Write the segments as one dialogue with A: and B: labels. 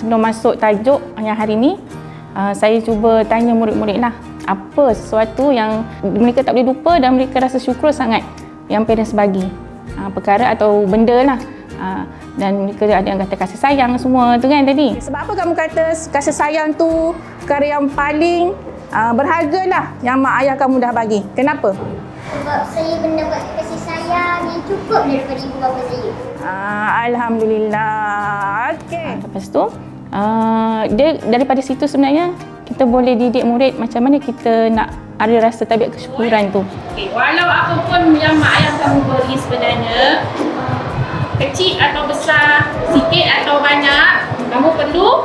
A: sebelum masuk tajuk yang hari ni, uh, saya cuba tanya murid-murid lah apa sesuatu yang mereka tak boleh lupa dan mereka rasa syukur sangat yang parents bagi. Uh, perkara atau benda lah. Uh, dan mereka ada yang kata kasih sayang semua tu kan tadi. Sebab apa kamu kata kasih sayang tu perkara yang paling uh, berharga lah yang mak ayah kamu dah bagi? Kenapa?
B: Sebab saya mendapat kasih sayang yang cukup daripada ibu bapa saya.
A: Ah, Alhamdulillah. Okey. Lepas tu, uh, dia daripada situ sebenarnya kita boleh didik murid macam mana kita nak ada rasa tabiat kesyukuran tu.
C: Okay, walau apapun yang mak ayah kamu beri sebenarnya kecil atau besar, sikit atau banyak, kamu perlu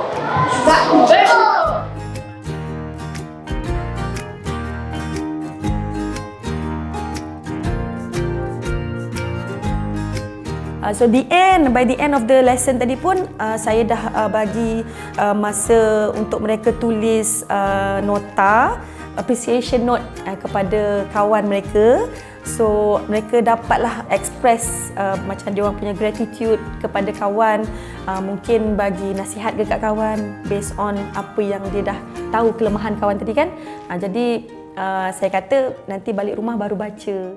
D: Uh, so the end by the end of the lesson tadi pun uh, saya dah uh, bagi uh, masa untuk mereka tulis uh, nota appreciation note uh, kepada kawan mereka. So mereka dapatlah express uh, macam dia orang punya gratitude kepada kawan. Uh, mungkin bagi nasihat dekat kawan based on apa yang dia dah tahu kelemahan kawan tadi kan. Uh, jadi uh, saya kata nanti balik rumah baru baca